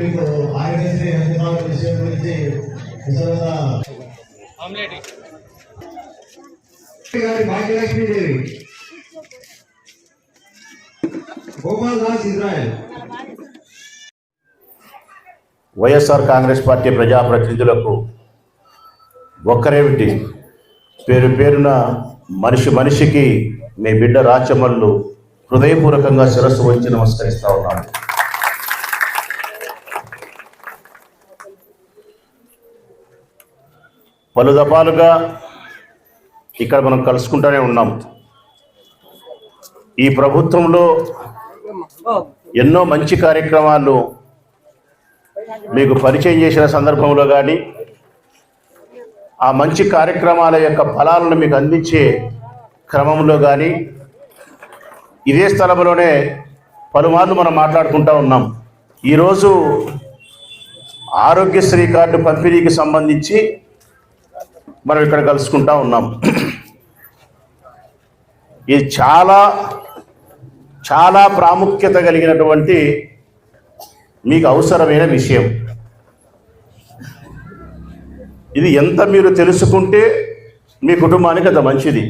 మీకు ఆరోగ్యశ్రీ విషయం గురించి విశదంగా గారి Bhagyalakshmi Devi Gopal Das Israel. YSR Congress party ప్రజాప్రతినిధులకు ఒక్కరేమిటి పేరు పేరున మనిషి మనిషికి మీ బిడ్డ రాచమల్లు హృదయపూర్వకంగా శిరస్సు వచ్చి నమస్కరిస్తా ఉన్నాను. పలు దఫాలుగా ఇక్కడ మనం కలుసుకుంటూనే ఉన్నాం. ఈ ప్రభుత్వంలో ఎన్నో మంచి కార్యక్రమాలు మీకు పరిచయం చేసిన సందర్భంలో కానీ ఆ మంచి కార్యక్రమాల యొక్క ఫలాలను మీకు అందించే క్రమంలో కానీ ఇదే స్థలంలోనే పలుమార్లు మనం మాట్లాడుకుంటూ ఉన్నాం. ఈరోజు ఆరోగ్యశ్రీ కార్డు పంపిణీకి సంబంధించి మనం ఇక్కడ కలుసుకుంటా ఉన్నాం. ఇది చాలా చాలా ప్రాముఖ్యత కలిగినటువంటి మీకు అవసరమైన విషయం. ఇది ఎంత మీరు తెలుసుకుంటే మీ కుటుంబానికి అంత మంచిది.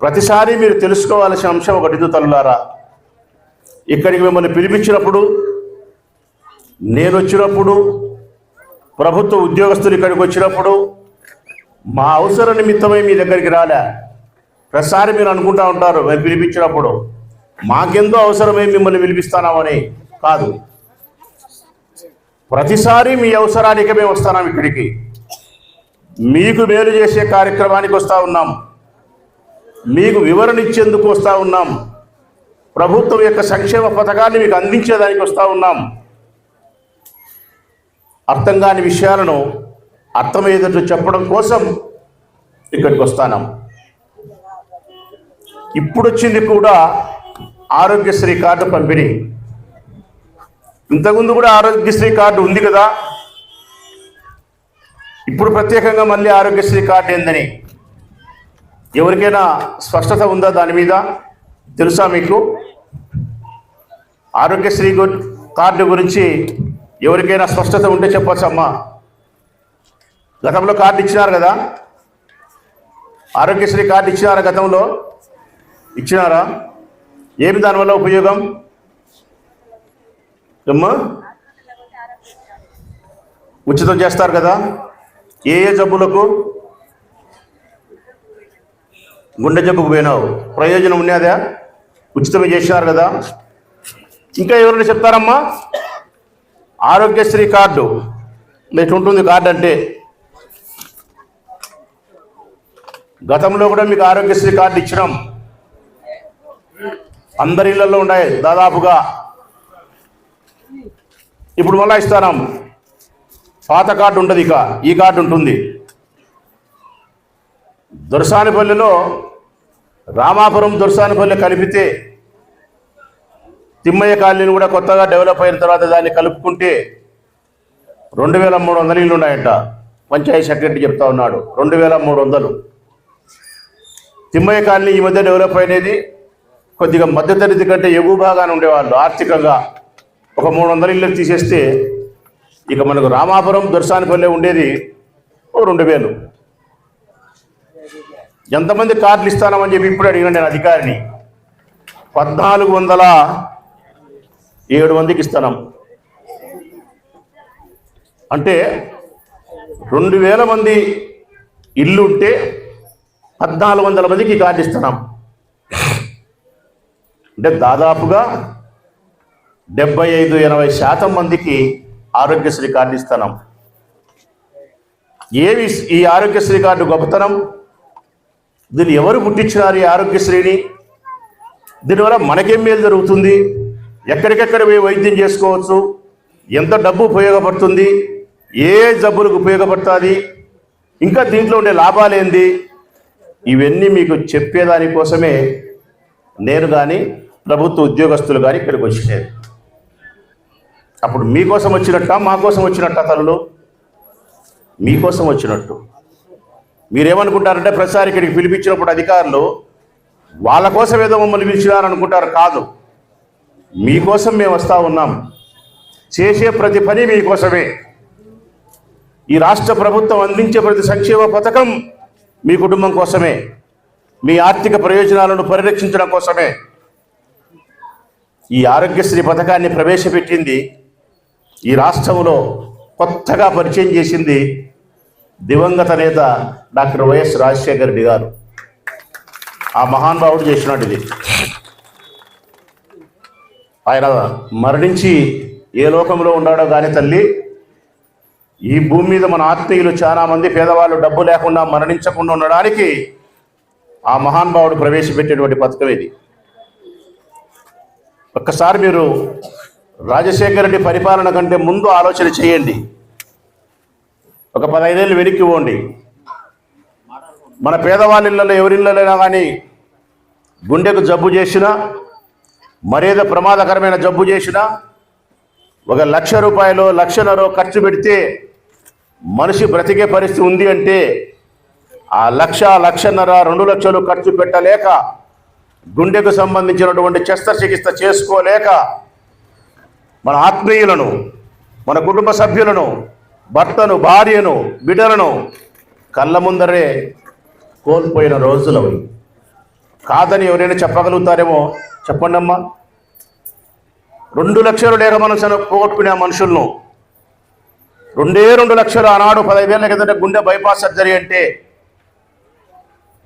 ప్రతిసారి మీరు తెలుసుకోవాల్సిన అంశం ఒకటి తల్లులారా. ఇక్కడికి మిమ్మల్ని పిలిపించినప్పుడు నేను వచ్చినప్పుడు ప్రభుత్వ ఉద్యోగస్తులు ఇక్కడికి వచ్చినప్పుడు మా అవసర నిమిత్తమై మీ దగ్గరికి రాలే. ప్రతిసారి మీరు అనుకుంటా ఉంటారు మేము పిలిపించినప్పుడు మాకెంతో అవసరమే మిమ్మల్ని పిలిపిస్తానామని కాదు. ప్రతిసారి మీ అవసరానికి మేము వస్తున్నాం ఇక్కడికి. మీకు మేలు చేసే కార్యక్రమానికి వస్తూ ఉన్నాం. మీకు వివరణ ఇచ్చేందుకు వస్తూ ఉన్నాం. ప్రభుత్వం యొక్క సంక్షేమ పథకాన్ని మీకు అందించేదానికి వస్తూ ఉన్నాం. అర్థం కాని విషయాలను అర్థమయ్యేటట్లు చెప్పడం కోసం ఇక్కడికి వస్తాను. ఇప్పుడు వచ్చింది కూడా ఆరోగ్యశ్రీ కార్డు పంపిణీ. ఇంతకుముందు కూడా ఆరోగ్యశ్రీ కార్డు ఉంది కదా? ఇప్పుడు ప్రత్యేకంగా మళ్ళీ ఆరోగ్యశ్రీ కార్డు ఏందని. ఎవరికైనా స్పష్టత ఉందా దాని మీద? తెలుసా మీకు? ఆరోగ్యశ్రీ కార్డు గురించి ఎవరికైనా స్పష్టత ఉంటే చెప్పచ్చమ్మా గతంలో కార్డు ఇచ్చినారు కదా? ఆరోగ్యశ్రీ కార్డు ఇచ్చినారా గతంలో? ఇచ్చినారా? ఏమి దానివల్ల ఉపయోగం? అమ్మా? ఉచితం చేస్తారు కదా? ఏ ఏ జబ్బులకు? గుండె జబ్బుకు పోయినావు. ప్రయోజనం ఉన్నదా ఉచితమే చేసినారు కదా? ఇంకా ఎవరైనా చెప్తారమ్మా? ఆరోగ్యశ్రీ కార్డు ఉంటుంది కార్డు అంటే గతంలో కూడా మీకు ఆరోగ్యశ్రీ కార్డు ఇచ్చినాం. అందరి ఇళ్ళలో ఉన్నాయి దాదాపుగా. ఇప్పుడు మళ్ళా ఇస్తాం పాత కార్డు ఉంటుంది ఇక ఈ కార్డు ఉంటుంది. దొరసానిపల్లిలో రామాపురం దొరసానిపల్లి కలిపితే తిమ్మయ్య కాలనీని కూడా కొత్తగా డెవలప్ అయిన తర్వాత దాన్ని కలుపుకుంటే రెండు వేల మూడు వందలు ఇల్లు ఉన్నాయంట. పంచాయతీ సెక్రటరీ చెప్తా ఉన్నాడు. రెండు వేల మూడు వందలు. తిమ్మయ్య కాలనీ ఈ మధ్య డెవలప్ అయినది. కొద్దిగా మధ్యతరగతి కంటే ఎగువ భాగాన ఉండేవాళ్ళు. ఆర్థికంగా ఒక మూడు వందల ఇళ్ళు తీసేస్తే ఇక మనకు రామాపురం దొరసానిపల్లె ఉండేది ఓ రెండు వేలు. ఎంతమంది కార్డులు ఇస్తానమని చెప్పి ఇప్పుడు అడిగిన నేను అధికారిని. పద్నాలుగు వందల ఏడు మందికి ఇస్తున్నాం అంటే రెండు వేల మంది ఇల్లు ఉంటే పద్నాలుగు వందల మందికి కార్డు ఇస్తున్నాం అంటే దాదాపుగా డెబ్బై ఐదు ఎనభై శాతం మందికి ఆరోగ్యశ్రీ కార్డు ఇస్తున్నాం ఏవి ఈ ఆరోగ్యశ్రీ కార్డు గొప్పతనం? దీన్ని ఎవరు పుట్టించినారు ఈ ఆరోగ్యశ్రీని? దీనివల్ల మనకేం మేలు జరుగుతుంది? ఎక్కడికెక్కడ పోయి వైద్యం చేసుకోవచ్చు? ఎంత డబ్బు ఉపయోగపడుతుంది? ఏ జబ్బులకు ఉపయోగపడుతుంది? ఇంకా దీంట్లో ఉండే లాభాలేంది ఇవన్నీ మీకు చెప్పేదానికోసమే నేను కానీ ప్రభుత్వ ఉద్యోగస్తులు కానీ ఇక్కడికి వచ్చినారు. అప్పుడు మీకోసం వచ్చినట్ట? మా కోసం వచ్చినట్ట తనలు? మీకోసం వచ్చినట్టు. మీరేమనుకుంటారంటే ప్రతిసారి ఇక్కడికి పిలిపించినప్పుడు అధికారులు వాళ్ళ కోసం ఏదో మమ్మల్ని పిలిచినారనుకుంటారు? కాదు. మీకోసం మేము వస్తూ ఉన్నాం. చేసే ప్రతి పని మీకోసమే. ఈ రాష్ట్ర ప్రభుత్వం అందించే ప్రతి సంక్షేమ పథకం మీ కుటుంబం కోసమే. మీ ఆర్థిక ప్రయోజనాలను పరిరక్షించడం కోసమే. ఈ ఆరోగ్యశ్రీ పథకాన్ని ప్రవేశపెట్టింది. ఈ రాష్ట్రంలో కొత్తగా పరిచయం చేసింది దివంగత నేత డాక్టర్ వైఎస్ రాజశేఖర రెడ్డి గారు. ఆ మహానుభావుడు చేసినట్టు ఇది. ఆయన మరణించి ఏ లోకంలో ఉన్నాడో కానీ తల్లి ఈ భూమి మీద మన ఆత్మీయులు చాలా మంది పేదవాళ్ళు డబ్బు లేకుండా మరణించకుండా ఉండడానికి ఆ మహానుభావుడు ప్రవేశపెట్టేటువంటి పథకం ఇది. ఒక్కసారి మీరు రాజశేఖర రెడ్డి పరిపాలన కంటే ముందు ఆలోచన చేయండి. ఒక పదహైదేళ్ళు వెనక్కి పోండి. మన పేదవాళ్ళ ఇళ్ళలో ఎవరిళ్ళైనా కానీ గుండెకు జబ్బు చేసినా మరేదో ప్రమాదకరమైన జబ్బు చేసినా ఒక లక్ష రూపాయలు లక్షన్నర ఖర్చు పెడితే మనిషి బ్రతికే పరిస్థితి ఉంది అంటే ఆ లక్ష లక్షన్నర రెండు లక్షలు ఖర్చు పెట్టలేక గుండెకు సంబంధించినటువంటి శస్త్రచికిత్స చేసుకోలేక మన ఆత్మీయులను మన కుటుంబ సభ్యులను భర్తను భార్యను బిడ్డలను కళ్ళ ముందరే కోల్పోయిన రోజులవి. కాదని ఎవరైనా చెప్పగలుగుతారేమో? చెప్పండి అమ్మా రెండు లక్షలు లేక మనసును పోగొట్టుకునే మనుషులను రెండే రెండు లక్షలు ఆనాడు పదహైదేళ్ళ కిందట గుండె బైపాస్ సర్జరీ అంటే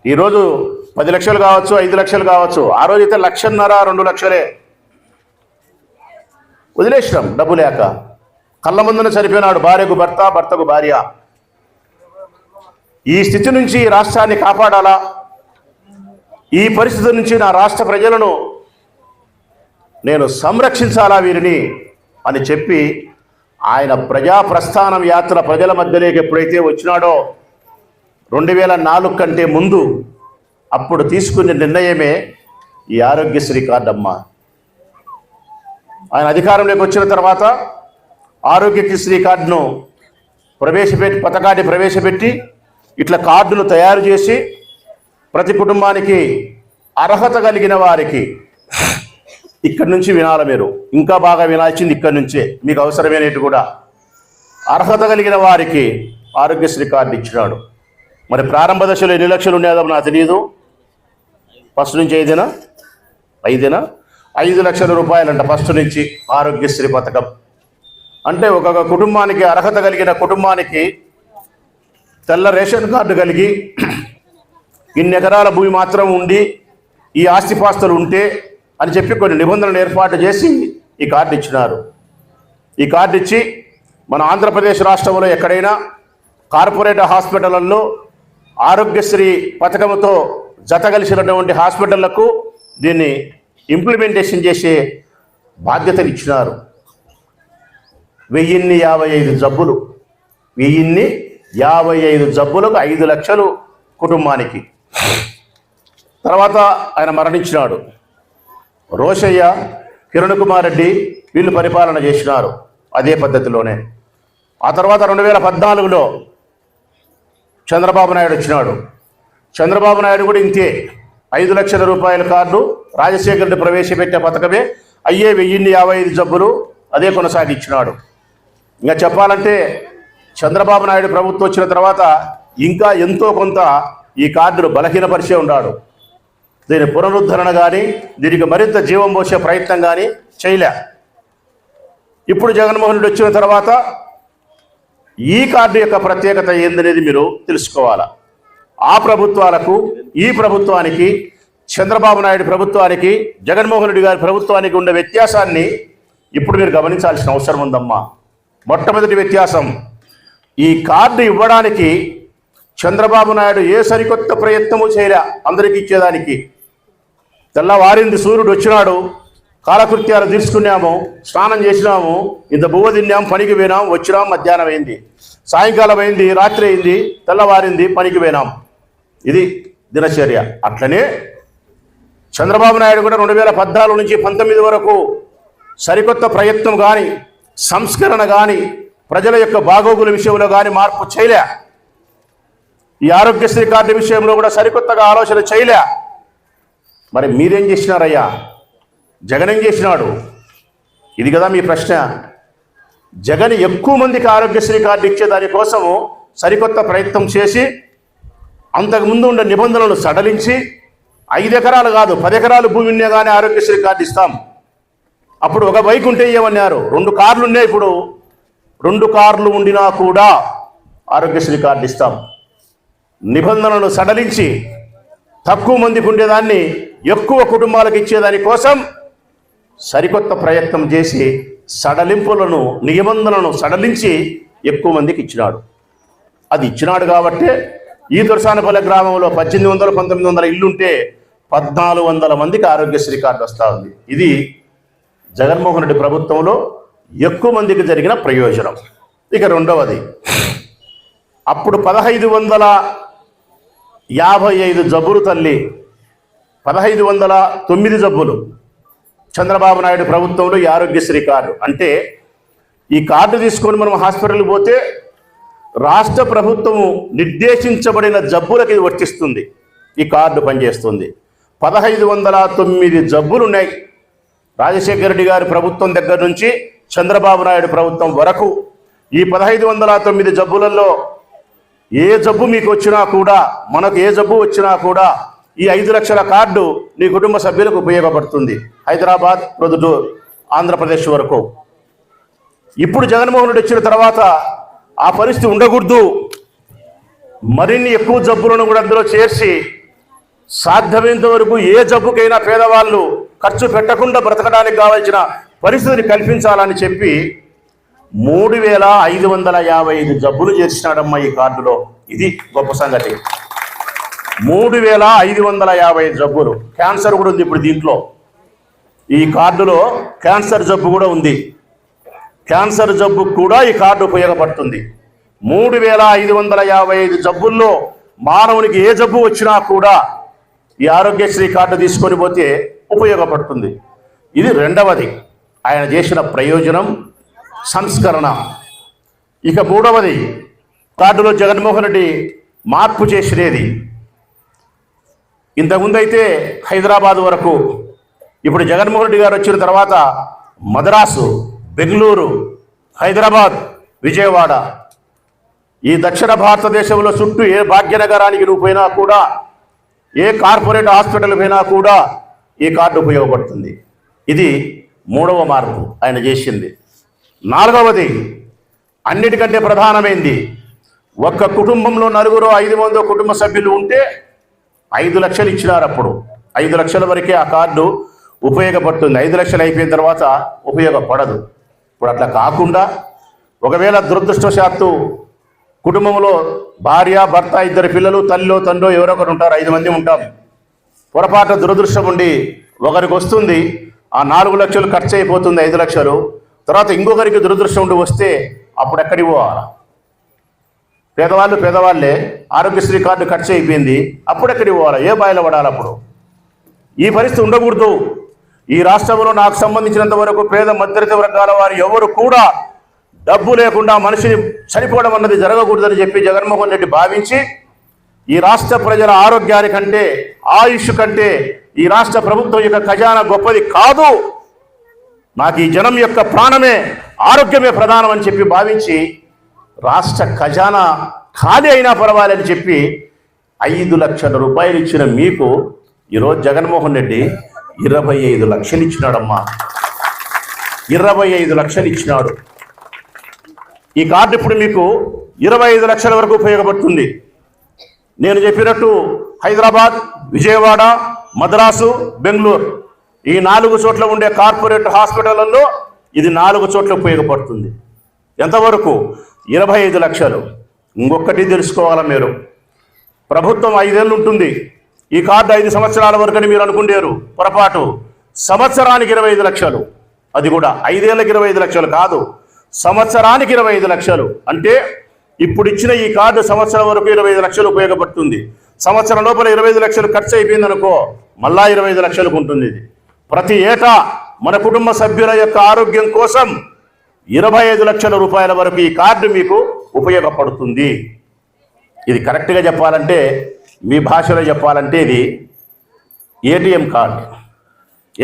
ఈరోజు పది లక్షలు కావచ్చు ఐదు లక్షలు కావచ్చు ఆ రోజు అయితే లక్షన్నర రెండు లక్షలే. వదిలేసినాం డబ్బు లేక. కళ్ళ ముందున చనిపోయినాడు భార్యకు భర్త భర్తకు భార్య. ఈ స్థితి నుంచి ఈ రాష్ట్రాన్ని కాపాడాలా? ఈ పరిస్థితి నుంచి నా రాష్ట్ర ప్రజలను నేను సంరక్షించాలా వీరిని అని చెప్పి ఆయన ప్రజా ప్రస్థానం యాత్ర ప్రజల మధ్యలోకి ఎప్పుడైతే వచ్చినాడో రెండు వేల నాలుగు కంటే ముందు అప్పుడు తీసుకునే నిర్ణయమే ఈ ఆరోగ్యశ్రీ కార్డు అమ్మ ఆయన అధికారంలోకి వచ్చిన తర్వాత ఆరోగ్యశ్రీ కార్డును ప్రవేశపెట్టి పథకాన్ని ప్రవేశపెట్టి ఇట్లా కార్డును తయారు చేసి ప్రతి కుటుంబానికి అర్హత కలిగిన వారికి ఇక్కడి నుంచి వినాలి మీరు. ఇంకా బాగా వినాల్సింది ఇక్కడి నుంచే. మీకు అవసరమైనట్టు కూడా. అర్హత కలిగిన వారికి ఆరోగ్యశ్రీ కార్డు ఇచ్చినాడు. మరి ప్రారంభ దశలో ఎన్ని లక్షలు ఉండేదో నాకు తెలియదు ఫస్ట్ నుంచి ఐదేనా? ఐదేనా? ఐదు లక్షల రూపాయలంట ఫస్ట్ నుంచి ఆరోగ్యశ్రీ పథకం. అంటే ఒక కుటుంబానికి అర్హత కలిగిన కుటుంబానికి తెల్ల రేషన్ కార్డు కలిగి ఇన్ని ఎకరాల భూమి మాత్రం ఉండి ఈ ఆస్తిపాస్తులు ఉంటే అని చెప్పి కొన్ని నిబంధనలు ఏర్పాటు చేసి ఈ కార్డు ఇచ్చినారు. ఈ కార్డు ఇచ్చి మన ఆంధ్రప్రదేశ్ రాష్ట్రంలో ఎక్కడైనా కార్పొరేట్ హాస్పిటళ్ళలో ఆరోగ్యశ్రీ పథకంతో జత కలిసినటువంటి హాస్పిటళ్ళకు దీన్ని ఇంప్లిమెంటేషన్ చేసే బాధ్యతలు ఇచ్చినారు. వెయ్యిన్ని యాభై ఐదు జబ్బులు వెయ్యిన్ని యాభై ఐదు జబ్బులకు ఐదు లక్షలు కుటుంబానికి. తర్వాత ఆయన మరణించినాడు. రోషయ్య కిరణ్ కుమార్ రెడ్డి వీళ్ళు పరిపాలన చేసినారు అదే పద్ధతిలోనే. ఆ తర్వాత రెండు వేల పద్నాలుగులో చంద్రబాబు నాయుడు వచ్చినాడు. చంద్రబాబు నాయుడు కూడా ఇంతే. ఐదు లక్షల రూపాయల కార్డు రాజశేఖరుడు ప్రవేశపెట్టే పథకమే అయ్యే వెయ్యిన్ని యాభై ఐదు జబ్బులు అదే కొనసాగించినాడు. ఇంకా చెప్పాలంటే చంద్రబాబు నాయుడు ప్రభుత్వం వచ్చిన తర్వాత ఇంకా ఎంతో కొంత ఈ కార్డును బలహీనపరిచే ఉన్నాడు దీని పునరుద్ధరణ కానీ దీనికి మరింత జీవం పోసే ప్రయత్నం కానీ చేయలే. ఇప్పుడు జగన్మోహన్ రెడ్డి వచ్చిన తర్వాత ఈ కార్డు యొక్క ప్రత్యేకత ఏందనేది మీరు తెలుసుకోవాలా? ఆ ప్రభుత్వాలకు ఈ ప్రభుత్వానికి చంద్రబాబు నాయుడు ప్రభుత్వానికి జగన్మోహన్ రెడ్డి గారి ప్రభుత్వానికి ఉండే వ్యత్యాసాన్ని ఇప్పుడు మీరు గమనించాల్సిన అవసరం ఉందమ్మా. మొట్టమొదటి వ్యత్యాసం ఈ కార్డు ఇవ్వడానికి చంద్రబాబు నాయుడు ఏ సరికొత్త ప్రయత్నము చేయలే అందరికీ ఇచ్చేదానికి. తెల్లవారింది సూర్యుడు వచ్చినాడు. కాలకృత్యాలు తీర్చుకున్నాము స్నానం చేసినాము ఇంత బువ్వ తిన్నాం పనికి పోయినాం వచ్చినాం మధ్యాహ్నం అయింది. సాయంకాలం అయింది రాత్రి అయింది తెల్లవారింది పనికి పోయినాం ఇది దినచర్య. అట్లనే చంద్రబాబు నాయుడు కూడా రెండు వేల పద్నాలుగు నుంచి పంతొమ్మిది వరకు సరికొత్త ప్రయత్నం కానీ సంస్కరణ కానీ ప్రజల యొక్క బాగోగుల విషయంలో కానీ మార్పు చేయలే. ఈ ఆరోగ్యశ్రీ కార్డు విషయంలో కూడా సరికొత్తగా ఆలోచన చేయలే. మరి మీరేం చేసినారయ్యా? జగన్ ఏం చేసినాడు? ఇది కదా మీ ప్రశ్న. జగన్ ఎక్కువ మందికి ఆరోగ్యశ్రీ కార్డు ఇచ్చే దానికోసము సరికొత్త ప్రయత్నం చేసి అంతకుముందు ఉండే నిబంధనలు సడలించి ఐదు ఎకరాలు కాదు పది ఎకరాలు భూమి ఉన్నా కానీ ఆరోగ్యశ్రీ కార్డు ఇస్తాం. అప్పుడు ఒక బైక్ ఉంటే ఏమన్నారు? రెండు కార్లు ఉన్నాయి ఇప్పుడు. రెండు కార్లు ఉండినా కూడా ఆరోగ్యశ్రీ కార్డు ఇస్తాం. నిబంధనలు సడలించి తక్కువ మందికి ఉండేదాన్ని ఎక్కువ కుటుంబాలకు ఇచ్చేదాని కోసం సరికొత్త ప్రయత్నం చేసి సడలింపులను నిబంధనలను సడలించి ఎక్కువ మందికి ఇచ్చినాడు. అది ఇచ్చినాడు కాబట్టి ఈ దుర్సానపల్లి గ్రామంలో పద్దెనిమిది వందల పంతొమ్మిది వందల ఇల్లుంటే పద్నాలుగు వందల మందికి ఆరోగ్యశ్రీ కార్డు వస్తూ ఉంది. ఇది జగన్మోహన్ రెడ్డి ప్రభుత్వంలో ఎక్కువ మందికి జరిగిన ప్రయోజనం. ఇక రెండవది అప్పుడు పదహైదు వందల యాభై ఐదు జబ్బులు తల్లి పదహైదు వందల తొమ్మిది జబ్బులు. చంద్రబాబు నాయుడు ప్రభుత్వంలో ఈ ఆరోగ్యశ్రీ కార్డు. అంటే ఈ కార్డు తీసుకొని మనం హాస్పిటల్కి పోతే రాష్ట్ర ప్రభుత్వము నిర్దేశించబడిన జబ్బులకి ఇది వర్తిస్తుంది. ఈ కార్డు పనిచేస్తుంది. పదహైదు వందల తొమ్మిది జబ్బులు ఉన్నాయి. రాజశేఖర రెడ్డి గారి ప్రభుత్వం దగ్గర నుంచి చంద్రబాబు నాయుడు ప్రభుత్వం వరకు ఈ పదహైదు వందల తొమ్మిది జబ్బులలో ఏ జబ్బు మీకు వచ్చినా కూడా మనకు ఏ జబ్బు వచ్చినా కూడా ఈ ఐదు లక్షల కార్డు నీ కుటుంబ సభ్యులకు ఉపయోగపడుతుంది. హైదరాబాద్ ప్రొద్దుటూర్ ఆంధ్రప్రదేశ్ వరకు. ఇప్పుడు జగన్మోహన్ రెడ్డి వచ్చిన తర్వాత ఆ పరిస్థితి ఉండకూడదు. మరిన్ని ఎక్కువ జబ్బులను కూడా అందులో చేర్చి సాధ్యమైనంత వరకు ఏ జబ్బుకైనా పేదవాళ్ళు ఖర్చు పెట్టకుండా బ్రతకడానికి కావాల్సిన పరిస్థితిని కల్పించాలని చెప్పి మూడు వేల ఐదు వందల యాభై ఐదు జబ్బులు చేర్చినాడమ్మా ఈ కార్డులో. ఇది గొప్ప సంగతి. మూడు వేల ఐదు వందల యాభై ఐదు జబ్బులు. క్యాన్సర్ కూడా ఉంది ఇప్పుడు దీంట్లో. ఈ కార్డులో క్యాన్సర్ జబ్బు కూడా ఉంది. క్యాన్సర్ జబ్బు కూడా ఈ కార్డు ఉపయోగపడుతుంది. మూడు వేల ఐదు వందల యాభై ఐదు జబ్బుల్లో మానవునికి ఏ జబ్బు వచ్చినా కూడా ఈ ఆరోగ్యశ్రీ కార్డు తీసుకొని పోతే ఉపయోగపడుతుంది. ఇది రెండవది. ఆయన చేసిన ప్రయోజనం సంస్కరణ. ఇక మూడవది కార్డులో జగన్మోహన్ రెడ్డి మార్పు చేసినది. ఇంతకుముందైతే హైదరాబాద్ వరకు ఇప్పుడు జగన్మోహన్ రెడ్డి గారు వచ్చిన తర్వాత మద్రాసు బెంగళూరు హైదరాబాద్ విజయవాడ. ఈ దక్షిణ భారతదేశంలో చుట్టూ ఏ భాగ్యనగరానికి నువ్వు పోయినా కూడా ఏ కార్పొరేట్ హాస్పిటల్ పోయినా కూడా ఈ కార్డు ఉపయోగపడుతుంది. ఇది మూడవ మార్పు ఆయన చేసింది. నాలుగవది అన్నిటికంటే ప్రధానమైంది ఒక్క కుటుంబంలో నలుగురు ఐదు మందో కుటుంబ సభ్యులు ఉంటే ఐదు లక్షలు ఇచ్చినారు అప్పుడు. ఐదు లక్షల వరకే ఆ కార్డు ఉపయోగపడుతుంది. ఐదు లక్షలు అయిపోయిన తర్వాత ఉపయోగపడదు. ఇప్పుడు అట్లా కాకుండా ఒకవేళ దురదృష్టవశాత్తు కుటుంబంలో భార్య భర్త ఇద్దరు పిల్లలు తల్లిలో తండ్రో ఎవరో ఒకరు ఉంటారు. ఐదు మంది ఉంటాం. పొరపాటు దురదృష్టం ఉండి ఒకరికి వస్తుంది ఆ నాలుగు లక్షలు ఖర్చు అయిపోతుంది ఐదు లక్షలు. తర్వాత ఇంకొకరికి దురదృష్టం ఉండి వస్తే అప్పుడు ఎక్కడికి పోవాలా? పేదవాళ్ళు పేదవాళ్ళే ఆరోగ్యశ్రీ కార్డు ఖర్చు అయిపోయింది అప్పుడు ఎక్కడికి పోవాలా? ఏ బాయిలో పడాలి అప్పుడు? ఈ పరిస్థితి ఉండకూడదు. ఈ రాష్ట్రంలో నాకు సంబంధించినంత వరకు పేద మధ్యతరగతి వర్గాల వారు ఎవరు కూడా డబ్బు లేకుండా మనిషిని చనిపోవడం అన్నది జరగకూడదని చెప్పి జగన్మోహన్ రెడ్డి భావించి ఈ రాష్ట్ర ప్రజల ఆరోగ్యానికంటే ఆయుష్ కంటే ఈ రాష్ట్ర ప్రభుత్వం యొక్క ఖజానా గొప్పది కాదు. నాకు ఈ జనం యొక్క ప్రాణమే ఆరోగ్యమే ప్రధానం అని చెప్పి భావించి రాష్ట్ర ఖజానా ఖాళీ అయినా పర్వాలని చెప్పి ఐదు లక్షల రూపాయలు ఇచ్చిన మీకు ఈరోజు జగన్మోహన్ రెడ్డి ఇరవై ఐదు లక్షలు ఇచ్చినాడమ్మా. ఇరవై ఐదు లక్షలు ఇచ్చినాడు. ఈ కార్డు ఇప్పుడు మీకు ఇరవై ఐదు లక్షల వరకు ఉపయోగపడుతుంది. నేను చెప్పినట్టు హైదరాబాద్ విజయవాడ మద్రాసు బెంగళూరు ఈ నాలుగు చోట్ల ఉండే కార్పొరేట్ హాస్పిటళ్ళలో ఇది నాలుగు చోట్ల ఉపయోగపడుతుంది. ఎంతవరకు? ఇరవై ఐదు లక్షలు. ఇంకొకటి తెలుసుకోవాలా మీరు? ప్రభుత్వం ఐదేళ్ళు ఉంటుంది. ఈ కార్డు ఐదు సంవత్సరాల వరకు అని మీరు అనుకుంటారు. పొరపాటు. సంవత్సరానికి ఇరవై ఐదు లక్షలు. అది కూడా ఐదేళ్ళకి ఇరవై ఐదు లక్షలు కాదు. సంవత్సరానికి ఇరవై ఐదు లక్షలు. అంటే ఇప్పుడు ఇచ్చిన ఈ కార్డు సంవత్సరం వరకు ఇరవై ఐదు లక్షలు ఉపయోగపడుతుంది. సంవత్సరం లోపల ఇరవై ఐదు లక్షలు ఖర్చు అయిపోయింది అనుకో మళ్ళా ఇరవై ఐదు లక్షలకు ఉంటుంది ఇది. ప్రతి ఏటా మన కుటుంబ సభ్యుల యొక్క ఆరోగ్యం కోసం ఇరవై ఐదు లక్షల రూపాయల వరకు ఈ కార్డు మీకు ఉపయోగపడుతుంది. ఇది కరెక్ట్గా చెప్పాలంటే మీ భాషలో చెప్పాలంటే ఇది ఏటీఎం కార్డు.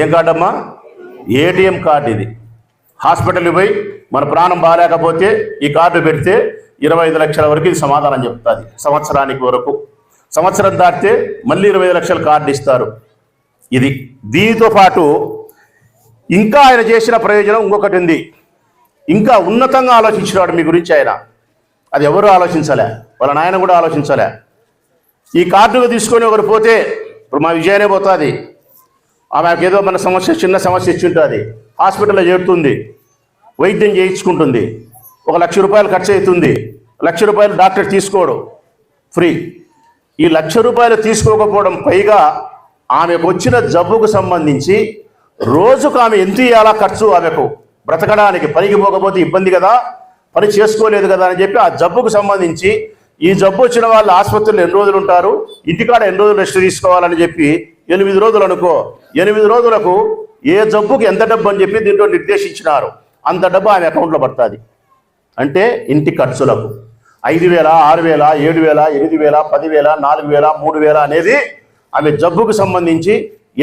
ఏం కార్డు అమ్మా ఏటీఎం కార్డు ఇది. హాస్పిటల్కి పోయి మన ప్రాణం బాగాలేకపోతే ఈ కార్డు పెడితే ఇరవై ఐదు లక్షల వరకు ఇది సమాధానం చెప్తుంది. సంవత్సరానికి వరకు. సంవత్సరం దాటితే మళ్ళీ ఇరవై ఐదు లక్షల కార్డు ఇస్తారు. ఇది దీనితో పాటు ఇంకా ఆయన చేసిన ప్రయోజనం ఇంకొకటి ఉంది. ఇంకా ఉన్నతంగా ఆలోచించినాడు మీ గురించి ఆయన. అది ఎవరు ఆలోచించలే? వాళ్ళ నాయన కూడా ఆలోచించలే. ఈ కార్డుగా తీసుకొని ఒకరు పోతే ఇప్పుడు మా విజయనే పోతుంది. ఆమెకు ఏదో మన సమస్య చిన్న సమస్య ఇచ్చి ఉంటుంది. హాస్పిటల్లో చేరుతుంది. వైద్యం చేయించుకుంటుంది. ఒక లక్ష రూపాయలు ఖర్చు అవుతుంది. లక్ష రూపాయలు డాక్టర్ తీసుకోడు. ఫ్రీ. ఈ లక్ష రూపాయలు తీసుకోకపోవడం పైగా ఆమెకు వచ్చిన జబ్బుకు సంబంధించి రోజుకు ఆమె ఎంత ఇవ్వాలా ఖర్చు ఆమెకు? బ్రతకడానికి పనికి పోకపోతే ఇబ్బంది కదా? పని చేసుకోలేదు కదా అని చెప్పి ఆ జబ్బుకు సంబంధించి ఈ జబ్బు వచ్చిన వాళ్ళు ఆసుపత్రిలో ఎన్ని రోజులు ఉంటారు? ఇంటికాడ ఎన్ని రోజులు రెస్ట్ తీసుకోవాలని చెప్పి ఎనిమిది రోజులు అనుకో. ఎనిమిది రోజులకు ఏ జబ్బుకి ఎంత డబ్బు అని చెప్పి దీంట్లో నిర్దేశించినారు. అంత డబ్బు ఆమె అకౌంట్లో పడుతుంది. అంటే ఇంటి ఖర్చులకు. ఐదు వేల ఆరు వేల ఏడు వేల ఎనిమిది వేల పదివేల నాలుగు వేల మూడు వేల అనేది ఆమె జబ్బుకు సంబంధించి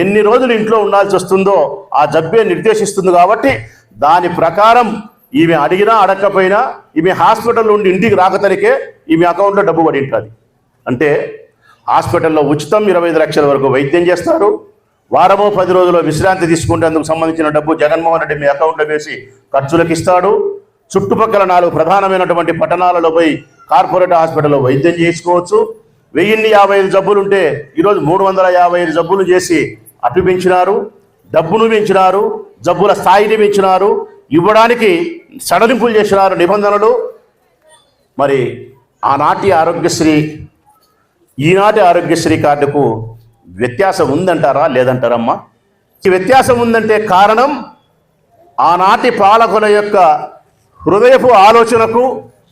ఎన్ని రోజులు ఇంట్లో ఉండాల్సి వస్తుందో ఆ జబ్బే నిర్దేశిస్తుంది కాబట్టి దాని ప్రకారం ఈమె అడిగినా అడగకపోయినా ఈమె హాస్పిటల్ నుండి ఇంటికి రాకతనికే ఈమె అకౌంట్లో డబ్బు పడి ఉంటుంది. అంటే హాస్పిటల్లో ఉచితం ఇరవై ఐదు లక్షల వరకు వైద్యం చేస్తారు. వారమో పది రోజుల్లో విశ్రాంతి తీసుకునేందుకు సంబంధించిన డబ్బు జగన్మోహన్ రెడ్డి మీ అకౌంట్లో వేసి ఖర్చులకు ఇస్తాడు చుట్టుపక్కల నాలుగు ప్రధానమైనటువంటి పట్టణాలలో పోయి కార్పొరేట్ హాస్పిటల్లో వైద్యం చేసుకోవచ్చు వెయ్యిన్ని యాభై ఐదు జబ్బులుంటే ఈరోజు మూడు వందల యాభై ఐదు జబ్బులు చేసి అప్పి పెంచినారు డబ్బును పెంచినారు జబ్బుల స్థాయిని పెంచినారు ఇవ్వడానికి సడలింపులు చేసినారు నిబంధనలు. మరి ఆనాటి ఆరోగ్యశ్రీ ఈనాటి ఆరోగ్యశ్రీ కార్డుకు వ్యత్యాసం ఉందంటారా లేదంటారమ్మా? ఈ వ్యత్యాసం ఉందంటే కారణం ఆనాటి పాలకుల యొక్క హృదయపు ఆలోచనకు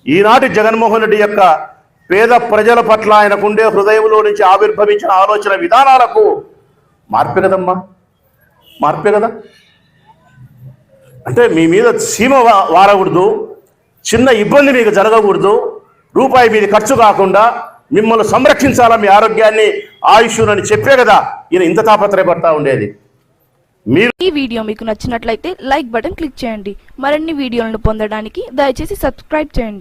ఈనాటి జగన్మోహన్ రెడ్డి యొక్క పేద ప్రజల పట్ల ఆయనకుండే హృదయంలో నుంచి ఆవిర్భవించిన ఆలోచన విధానాలకు మార్పే కదమ్మా? మార్పే కదా? అంటే మీ మీద సీమ వారకూడదు చిన్న ఇబ్బంది మీకు జరగకూడదు రూపాయి మీది ఖర్చు కాకుండా మిమ్మల్ని సంరక్షించాలా మీ ఆరోగ్యాన్ని ఆయుష్ని చెప్పే కదా ఈయన ఇంత తాపత్రయపడతా ఉండేది. మీరు ఈ వీడియో మీకు నచ్చినట్లయితే లైక్ బటన్ క్లిక్ చేయండి. మరిన్ని వీడియోలను పొందడానికి దయచేసి సబ్స్క్రైబ్ చేయండి.